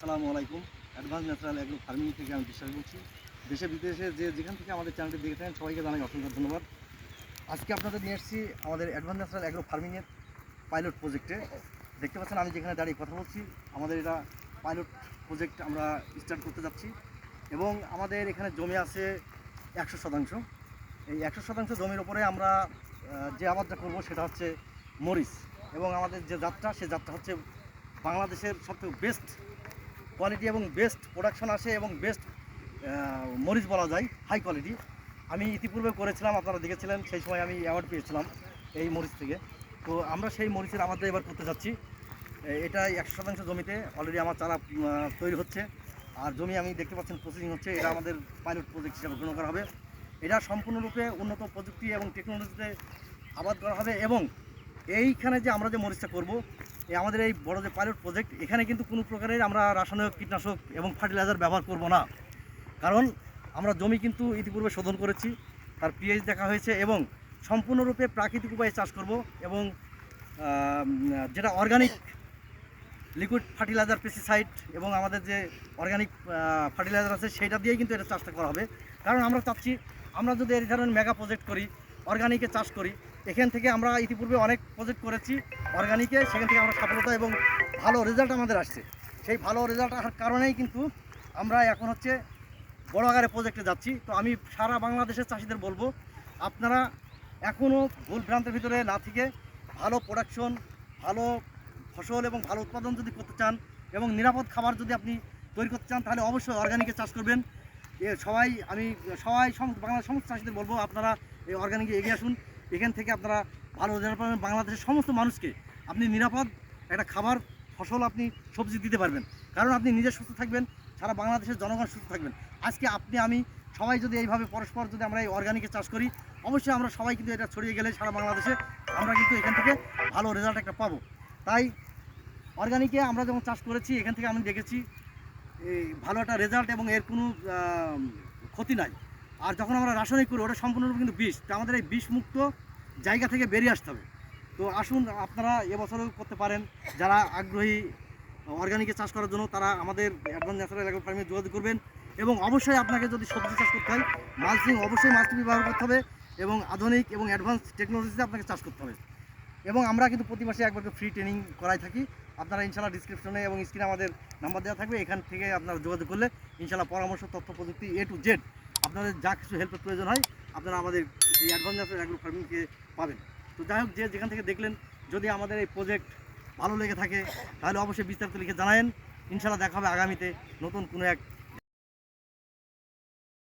আসসালামু আলাইকুম। Advance natural agro farming থেকে আমি বিশ্বাস বলছি। দেশে, বিদেশে যে যেখান থেকে আমাদের চ্যানেলটি দেখে থাকেন, সবাইকে জানাই অসংখ্য ধন্যবাদ। আজকে আপনাদের নিয়ে এসেছি আমাদের অ্যাডভান্স ন্যাচারাল এগ্রো ফার্মিংয়ের পাইলট প্রজেক্টে দেখতে পাচ্ছেন, আমি যেখানে দাঁড়িয়ে কথা বলছি, আমাদের এটা পাইলট প্রজেক্ট আমরা স্টার্ট করতে যাচ্ছি। এবং আমাদের এখানে জমি আছে একশো শতাংশ। এই একশো শতাংশ জমির ওপরে আমরা যে আবাদটা করব সেটা হচ্ছে মরিচ। এবং আমাদের যে যাত্রা সে যাত্রা হচ্ছে বাংলাদেশের সবথেকে বেস্ট কোয়ালিটি এবং বেস্ট প্রোডাকশন আসে এবং বেস্ট মরিচ বলা যায় হাই কোয়ালিটি আমি ইতিপূর্বে করেছিলাম, আপনারা দেখেছিলেন, সেই সময় আমি অ্যাওয়ার্ড পেয়েছিলাম এই মরিচ থেকে। তো আমরা সেই মরিচের আমাদের এবার করতে যাচ্ছি। এটা একশো শতাংশ জমিতে অলরেডি আমার চারা তৈরি হচ্ছে। আর জমি আমি দেখতে পাচ্ছেন প্রসেসিং হচ্ছে, এটা আমাদের পাইলট প্রজেক্ট হিসাবে গ্রহণ করা হবে। এটা সম্পূর্ণরূপে উন্নত প্রযুক্তি এবং টেকনোলজিতে আবাদ করা হবে এবং এইখানে যে আমরা যে মরিচটা করব আমাদের এই বড় যে পাইলট প্রজেক্ট এখানে কিন্তু কোনো প্রকারের আমরা রাসায়নিক কীটনাশক এবং ফার্টিলাইজার ব্যবহার করব না। কারণ আমরা জমি কিন্তু ইতিপূর্বে শোধন করেছি, তার পিএইচ দেখা হয়েছে এবং সম্পূর্ণরূপে প্রাকৃতিক উপায়ে চাষ করব এবং যেটা অর্গানিক লিকুইড ফার্টিলাইজার পেস্টিসাইড এবং আমাদের যে অর্গানিক ফার্টিলাইজার আছে, সেটা দিয়েই কিন্তু এটা চাষটা করা হবে। কারণ আমরা চাচ্ছি, আমরা যদি এই ধরনের মেগা প্রজেক্ট করি অর্গানিকে চাষ করি এখান থেকে আমরা ইতিপূর্বে অনেক প্রজেক্ট করেছি অর্গানিকে সেখান থেকে আমরা সফলতা এবং ভালো রেজাল্ট আমাদের আসছে। সেই ভালো রেজাল্ট আসার কারণেই কিন্তু আমরা এখন হচ্ছে বড় আকারে প্রজেক্টে যাচ্ছি। তো আমি সারা বাংলাদেশের চাষিদের বলব, আপনারা এখনও ভুল ভ্রান্তের ভিতরে না থেকে ভালো প্রোডাকশন ভালো ফসল এবং ভালো উৎপাদন যদি করতে চান এবং নিরাপদ খাবার যদি আপনি তৈরি করতে চান, তাহলে অবশ্যই অর্গানিকে চাষ করবেন। সবাই, আমি সবাই বাংলার সমস্ত চাষিদের বলব, আপনারা এই অর্গানিকে এগিয়ে আসুন। এখান থেকে আপনারা ভালো রেজাল্ট পাবেন, বাংলাদেশের সমস্ত মানুষকে আপনি নিরাপদ একটা খাবার, ফসল আপনি সবজি দিতে পারবেন। কারণ আপনি নিজে সুস্থ থাকবেন, সারা বাংলাদেশের জনগণ সুস্থ থাকবেন। আজকে আপনি, আমি, সবাই যদি এইভাবে পরস্পর যদি আমরা এই অর্গানিকে চাষ করি, অবশ্যই আমরা সবাই কিন্তু এটা ছড়িয়ে গেলে সারা বাংলাদেশে আমরা কিন্তু এখান থেকে ভালো রেজাল্ট একটা পাবো। তাই অর্গানিকে আমরা যখন চাষ করেছি, এখান থেকে আমি দেখেছি এই ভালো একটা রেজাল্ট এবং এর কোনো ক্ষতি নাই। আর যখন আমরা রাসায়নিক করি, ওটা সম্পূর্ণরূপে কিন্তু বিষ। তা আমাদের এই বিষমুক্ত জায়গা থেকে বেরিয়ে আসতে হবে। তো আসুন, আপনারা এবছরও করতে পারেন। যারা আগ্রহী অর্গানিকে চাষ করার জন্য, তারা আমাদের অ্যাডভান্স ন্যাচারাল এগ্রো ফার্মে যোগাযোগ করবেন এবং অবশ্যই আপনাকে যদি সবজি চাষ করতে হয়, মালচিং অবশ্যই মালচিং ব্যবহার করতে হবে এবং আধুনিক এবং অ্যাডভান্স টেকনোলজিতে আপনাকে চাষ করতে হবে। এবং আমরা কিন্তু প্রতি মাসে একবার ফ্রি ট্রেনিং করাই থাকি। আপনারা ইনশাল্লাহ ডিসক্রিপশনে এবং স্ক্রিনে আমাদের নাম্বার দেওয়া থাকবে। এখান থেকে আপনারা যোগাযোগ করলে ইনশাল্লাহ পরামর্শ, তথ্য, প্রযুক্তি এ টু জেড আপনাদের যা কিছু হেল্পের প্রয়োজন হয়, আপনারা আমাদের এই অ্যাডভান্স অ্যাগ্রো ফার্মিংকে পাবেন। তো যাই হোক, যে যেখান থেকে দেখলেন, যদি আমাদের এই প্রজেক্ট ভালো লেগে থাকে, তাহলে অবশ্যই বিস্তারিত লিখে জানায়েন। ইনশাল্লাহ দেখা হবে আগামীতে নতুন কোনো এক